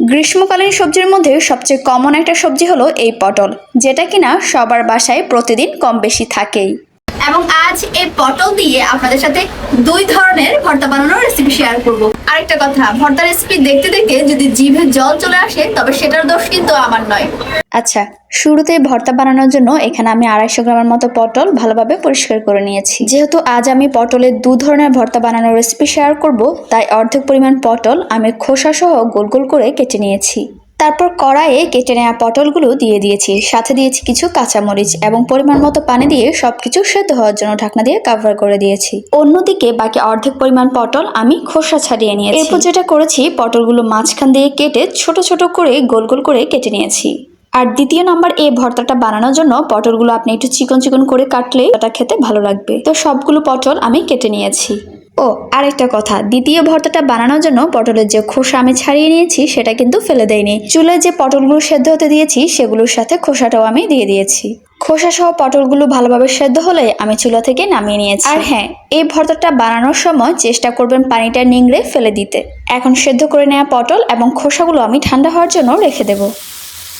গ্রীষ্মকালীন সবজির মধ্যে সবচেয়ে কমন একটা সবজি হলো এই পটল, যেটা কিনা সবার বাসায় প্রতিদিন কম বেশি থাকেই। এবং আজ এই পটল দিয়ে আপনাদের সাথে দুই ধরনের ভর্তা বানানোর রেসিপি শেয়ার করব। আরেকটা কথা, ভর্তা রেসিপি দেখতে দেখতে যদি জিভে জল চলে আসে, তবে সেটার দোষ কিন্তু আমার নয়। আচ্ছা শুরুতে ভর্তা বানানোর জন্য এখানে আমি আড়াইশো গ্রামের মতো পটল ভালোভাবে পরিষ্কার করে নিয়েছি। যেহেতু আজ আমি পটলের দু ধরনের ভর্তা বানানোর রেসিপি শেয়ার করব, তাই অর্ধেক পরিমাণ পটল আমি খোসা সহ গোল গোল করে কেটে নিয়েছি। তারপর কড়াইয়ে কেটে নেওয়া পটলগুলো দিয়ে দিয়েছি। সাথে দিয়েছি কিছু কাঁচামরিচ এবং পরিমাণ মতো পানি দিয়ে সব কিছু সেদ্ধ হওয়ার জন্য ঢাকনা দিয়ে কভার করে দিয়েছি। অন্যদিকে বাকি অর্ধেক পরিমাণ পটল আমি খোসা ছাড়িয়ে নিয়েছি। এরপর যেটা করেছি, পটলগুলো মাঝখান দিয়ে কেটে ছোট ছোট করে গোল গোল করে কেটে নিয়েছি। আর দ্বিতীয় নাম্বার, এই ভর্তাটা বানানোর জন্য পটলগুলো আপনি একটু চিকন চিকন করে কাটলে ওটা খেতে ভালো লাগবে। তো সবগুলো পটল আমি কেটে নিয়েছি। ও, আরেকটা কথা। দ্বিতীয় ভর্তাটা বানানোর জন্য পটলের যে খোসা আমি ছাড়িয়ে নিয়েছি, সেটা কিন্তু ফেলে দেয়নি চুলায় যে পটলগুলো সেদ্ধ হতে দিয়েছি, সেগুলোর সাথে খোসাটাও আমি দিয়ে দিয়েছি। খোসা সহ পটলগুলো ভালোভাবে সেদ্ধ হলে আমি চুলা থেকে নামিয়ে নিয়েছি। আর হ্যাঁ এই ভর্তাটা বানানোর সময় চেষ্টা করবেন পানিটা নিংড়ে ফেলে দিতে। এখন সেদ্ধ করে নেওয়া পটল এবং খোসাগুলো আমি ঠান্ডা হওয়ার জন্য রেখে দেবো।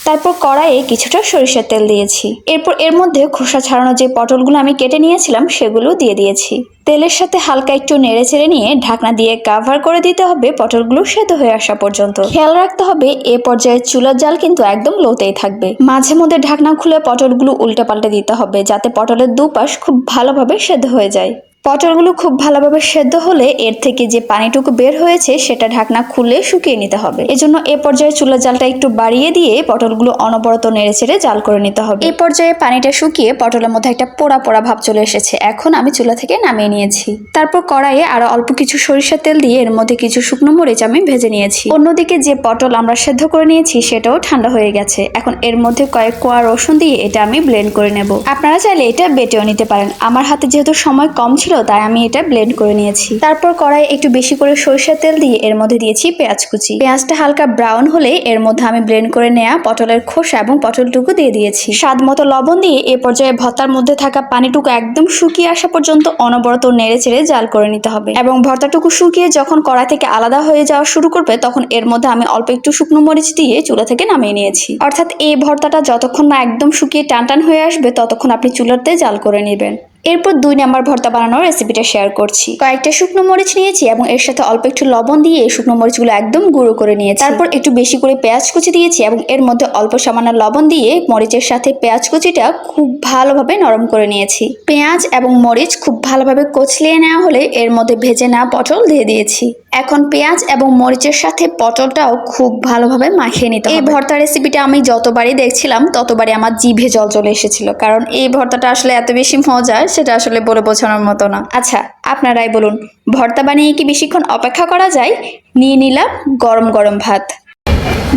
তারপর কড়াইয়ে কিছুটা সরিষার তেল দিয়েছি। এরপর এর মধ্যে খোসা ছাড়ানো যে পটলগুলো আমি কেটে নিয়েছিলাম, সেগুলো দিয়ে দিয়েছি। তেলের সাথে হালকা একটু নেড়ে চেড়ে নিয়ে ঢাকনা দিয়ে কাভার করে দিতে হবে পটলগুলো সেদ্ধ হয়ে আসা পর্যন্ত। খেয়াল রাখতে হবে, এ পর্যায়ে চুলার জাল কিন্তু একদম লোতেই থাকবে। মাঝে মধ্যে ঢাকনা খুলে পটলগুলো উল্টে পাল্টে দিতে হবে, যাতে পটলের দুপাশ খুব ভালোভাবে সেদ্ধ হয়ে যায়। পটলগুলো খুব ভালোভাবে সেদ্ধ হলে এর থেকে যে পানিটুকু বের হয়েছে সেটা ঢাকনা খুলে শুকিয়ে নিতে হবে। এজন্য এ পর্যায়ে চুলার জালটা একটু বাড়িয়ে দিয়ে পটলগুলো অনবরত নেড়ে চেড়ে জাল করে নিতে হবে। এই পর্যায়ে পানিটা শুকিয়ে পটলের মধ্যে একটা পোড়া পোড়া ভাব চলে এসেছে। এখন আমি চুলা থেকে নামিয়ে নিয়েছি। তারপর কড়াইয়ে আরও অল্প কিছু সরিষার তেল দিয়ে এর মধ্যে কিছু শুকনো মরিচ আমি ভেজে নিয়েছি। অন্যদিকে যে পটল আমরা সেদ্ধ করে নিয়েছি সেটাও ঠান্ডা হয়ে গেছে। এখন এর মধ্যে কয়েক কোয়া রসুন দিয়ে এটা আমি ব্লেন্ড করে নেব। আপনারা চাইলে এটা বেটেও নিতে পারেন। আমার হাতে যেহেতু সময় কম ছিল তাই আমি এটা ব্লেন্ড করে নিয়েছি। তারপর কড়াই একটু বেশি করে সরিষার তেল দিয়ে এর মধ্যে দিয়েছি পেঁয়াজ কুচি। পেঁয়াজটা হালকা ব্রাউন হলে এর মধ্যে আমি ব্লেন্ড করে নেওয়া পটলের খোসা এবং পটলটুকু দিয়ে দিয়েছি। স্বাদ মতো লবণ দিয়ে এ পর্যায়ে ভর্তার মধ্যে থাকা পানিটুকু একদম শুকিয়ে আসা পর্যন্ত অনবরত নেড়ে চেড়ে জাল করে নিতে হবে। এবং ভর্তাটুকু শুকিয়ে যখন কড়াই থেকে আলাদা হয়ে যাওয়া শুরু করবে, তখন এর মধ্যে আমি অল্প একটু শুকনো মরিচ দিয়ে চুলা থেকে নামিয়ে নিয়েছি। অর্থাৎ এই ভর্তাটা যতক্ষণ না একদম শুকিয়ে টান টান হয়ে আসবে, ততক্ষণ আপনি চুলাতে জাল করে নেবেন। এরপর দুই নাম্বার ভর্তা বানানোর রেসিপিটা শেয়ার করছি। কয়েকটা শুকনো মরিচ নিয়েছি এবং এর সাথে অল্প একটু লবণ দিয়ে শুকনো মরিচগুলো একদম গুঁড়ো করে নিয়েছি। তারপর একটু বেশি করে পেঁয়াজ কুচি দিয়েছি এবং এর মধ্যে অল্প সামান্য লবণ দিয়ে মরিচের সাথে পেঁয়াজ কুচিটা খুব ভালোভাবে নরম করে নিয়েছি। পেঁয়াজ এবং মরিচ খুব ভালোভাবে কচলিয়ে নেওয়া হলে এর মধ্যে ভেজে নেওয়া পটল দিয়ে দিয়েছি। এখন পেঁয়াজ এবং মরিচের সাথে পটলটাও খুব ভালোভাবে মাখিয়ে নিতে এই ভর্তা রেসিপিটা আমি যতবারই দেখছিলাম ততবারই আমার জিভে জল চলে এসেছিল। কারণ এই ভর্তাটা আসলে এত বেশি মজা সেটা আসলে বলে বোঝানোর মতো না। আচ্ছা আপনারাই বলুন ভর্তা বানিয়ে কি বেশিক্ষণ অপেক্ষা করা যায়? নিয়ে নিলাম গরম গরম ভাত।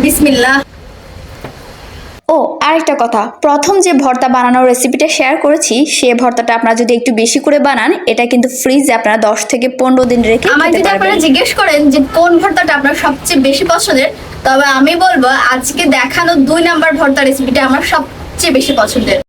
বিসমিল্লাহ। ও আরেকটা কথা প্রথম যে ভর্তা বানানোর রেসিপিটা শেয়ার করেছি সে ভর্তাটা আপনারা যদি একটু বেশি করে বানান এটা কিন্তু ফ্রিজে আপনারা দশ থেকে পনেরো দিন রেখে খেতে যদি আপনারা জিজ্ঞেস করেন যে কোন ভর্তাটা আপনার সবচেয়ে বেশি পছন্দের তবে আমি বলব আজকে দেখানো দুই নাম্বার ভর্তা রেসিপিটা আমার সবচেয়ে বেশি পছন্দের।